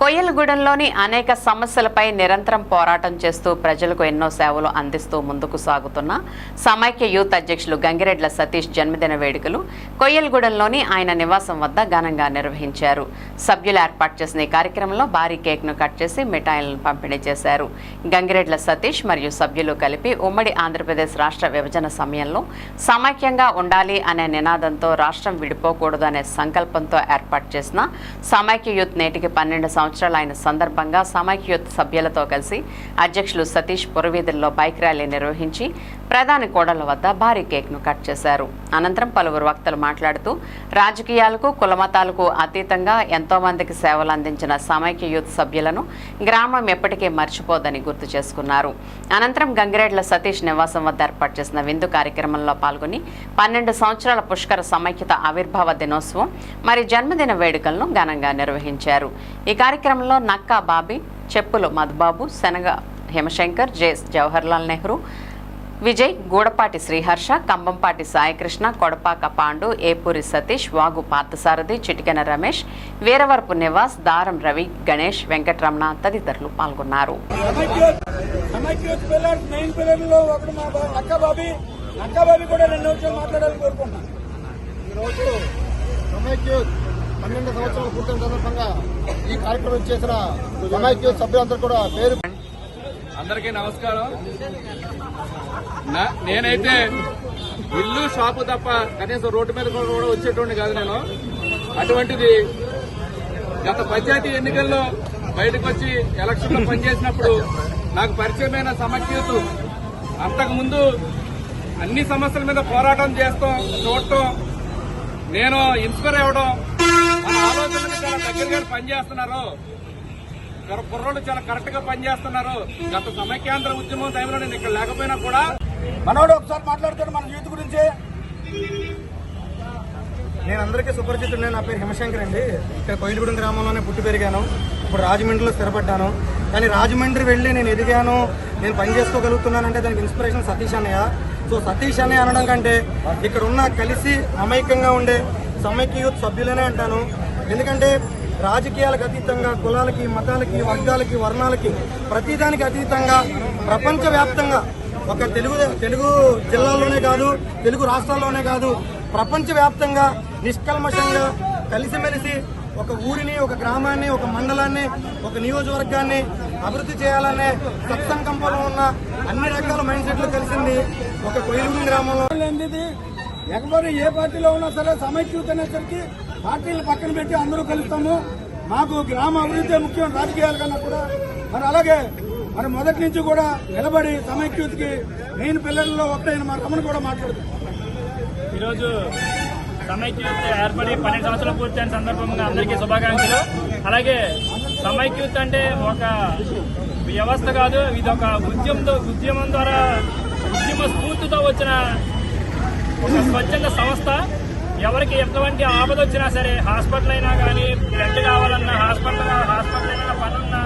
కొయ్యలగూడెంలోని అనేక సమస్యలపై నిరంతరం పోరాటం చేస్తూ ప్రజలకు ఎన్నో సేవలు అందిస్తూ ముందుకు సాగుతున్న సమైక్య యూత్ అధ్యక్షులు గంగిరెడ్ల సతీష్ జన్మదిన వేడుకలు కొయ్యలగూడెంలోని ఆయన నివాసం వద్ద ఘనంగా నిర్వహించారు. సభ్యులు ఏర్పాటు చేసిన ఈ కార్యక్రమంలో భారీ కేక్ను కట్ చేసి మిఠాయిలను పంపిణీ చేశారు. గంగిరెడ్ల సతీష్ మరియు సభ్యులు కలిపి ఉమ్మడి ఆంధ్రప్రదేశ్ రాష్ట్ర విభజన సమయంలో సమైక్యంగా ఉండాలి అనే నినాదంతో రాష్ట్రం విడిపోకూడదు అనే సంకల్పంతో ఏర్పాటు చేసిన సమైక్య యూత్ నేటికి పన్నెండు సంవత్సరాలు అయిన సందర్భంగా సమైక్యోత్ సభ్యులతో కలిసి అధ్యక్షులు సతీష్ పురవీధుల్లో బైక్ ర్యాలీ నిర్వహించి ప్రధాని కోడళ్ళ వద్ద భారీ కేక్ను కట్ చేశారు. అనంతరం పలువురు వక్తలు మాట్లాడుతూ రాజకీయాలకు కులమతాలకు అతీతంగా ఎంతో మందికి సేవలు అందించిన సమైక్య యూత్ సభ్యులను గ్రామం ఎప్పటికీ మర్చిపోదని గుర్తు చేసుకున్నారు. అనంతరం గంగిరెడ్ల సతీష్ నివాసం వద్ద ఏర్పాటు చేసిన విందు కార్యక్రమంలో పాల్గొని పన్నెండు సంవత్సరాల పుష్కర సమైక్యత ఆవిర్భావ దినోత్సవం మరి జన్మదిన వేడుకలను ఘనంగా నిర్వహించారు. ఈ కార్యక్రమంలో నక్కా బాబీ చెప్పులు మధుబాబు శనగ హిమశంకర్ జే జవహర్లాల్ నెహ్రూ విజయ్ గూడపాటి శ్రీహర్ష కంబంపాటి సాయికృష్ణ కొడపాక పాండు ఏపూరి సతీష్ వాగు పార్థసారథి చిటికెన రమేష్ వీరవరపు నివాస్ దారం రవి గణేష్ వెంకటరమణ తదితరులు పాల్గొన్నారు. పన్నెండు సంవత్సరాల పూర్తయిన సందర్భంగా ఈ కార్యక్రమం చేసిన సమైక్యూత్ సభ్యులందరూ కూడా పేరు అందరికీ నమస్కారం. నా- నేనైతే ఇల్లు షాపు తప్ప కనీసం రోడ్డు మీద కూడా వచ్చేటువంటి కాదు నేను. అటువంటిది గత పంచాయతీ ఎన్నికల్లో బయటకు వచ్చి ఎలక్షన్లో పనిచేసినప్పుడు నాకు పరిచయమైన సమస్యలు అంతకుముందు అన్ని సమస్యల మీద పోరాటం చేస్తాం చూడటం నేను ఇన్స్పైర్ అవ్వడం మన ఆలోచనలు చాలా దగ్గరగా పనిచేస్తున్నారు. కుర్రోళ్ళు చాలా కరెక్ట్గా పనిచేస్తున్నారు. గత సమైక్యాంధ్ర ఉద్యమం టైంలో నేను ఇక్కడ లేకపోయినా కూడా మనోడు ఒకసారి మాట్లాడతాడు మన యూత్ గురించి. నేను అందరికీ సుపరిచితుడే నా పేరు హిమశంకర్ అండి. ఇక్కడ కోయిలగూడెం గ్రామంలోనే పుట్టి పెరిగాను. ఇప్పుడు రాజమండ్రిలో స్థిరపడ్డాను. కానీ రాజమండ్రి వెళ్ళి నేను ఎదిగాను. నేను పని చేసుకోగలుగుతున్నానంటే దానికి ఇన్స్పిరేషన్ సతీష్ అన్నయ్య. సో సతీష్ అన్నయ్య అనడం కంటే ఇక్కడ ఉన్న కలిసి అమైక్యంగా ఉండే సమైక్య యూత్ సభ్యులనే అంటాను. ఎందుకంటే రాజకీయాలకు అతీతంగా కులాలకి మతాలకి వర్గాలకి వర్ణాలకి ప్రతిదానికి అతీతంగా ప్రపంచవ్యాప్తంగా ఒక తెలుగు తెలుగు జిల్లాల్లోనే కాదు తెలుగు రాష్ట్రాల్లోనే కాదు ప్రపంచవ్యాప్తంగా నిష్కల్మషంగా కలిసిమెలిసి ఒక ఊరిని ఒక గ్రామాన్ని ఒక మండలాన్ని ఒక నియోజకవర్గాన్ని అభివృద్ధి చేయాలనే సత్సంకంపంలో ఉన్న అన్ని రకాల మైండ్ సెట్లు కలిసింది ఒక కొయ్యూరు గ్రామంలో. ఏంటిది ఎవరు ఏ పార్టీలో ఉన్నా సరే సమైక్యూత్ అనేసరికి పార్టీలు పక్కన పెట్టి అందరూ కలుస్తాము. మాకు గ్రామ అభివృద్ధి ముఖ్యం రాజకీయాల కన్నా కూడా. మరి అలాగే మరి మొదటి నుంచి కూడా నిలబడి సమైక్యూత్కి నేను మెయిన్ పిల్లల్లో ఒకటైన మా రమణ కూడా మాట్లాడుతుంది ఈరోజు సమైక్యూత్ ఏర్పడి పన్నెండు సంవత్సరాలు పూర్తయిన సందర్భంగా అందరికీ శుభాకాంక్షలు. అలాగే సమైక్యూత్ అంటే ఒక వ్యవస్థ కాదు ఇది ఒక ఉద్యమంతో ఉద్యమం ద్వారా ఉద్యమ స్ఫూర్తితో వచ్చిన ఒక స్వచ్ఛంద సంస్థ. ఎవరికి ఎటువంటి ఆపద వచ్చినా సరే హాస్పిటల్ అయినా కానీ బ్లడ్ కావాలన్నా హాస్పిటల్ హాస్పిటల్ అయినా పనున్నా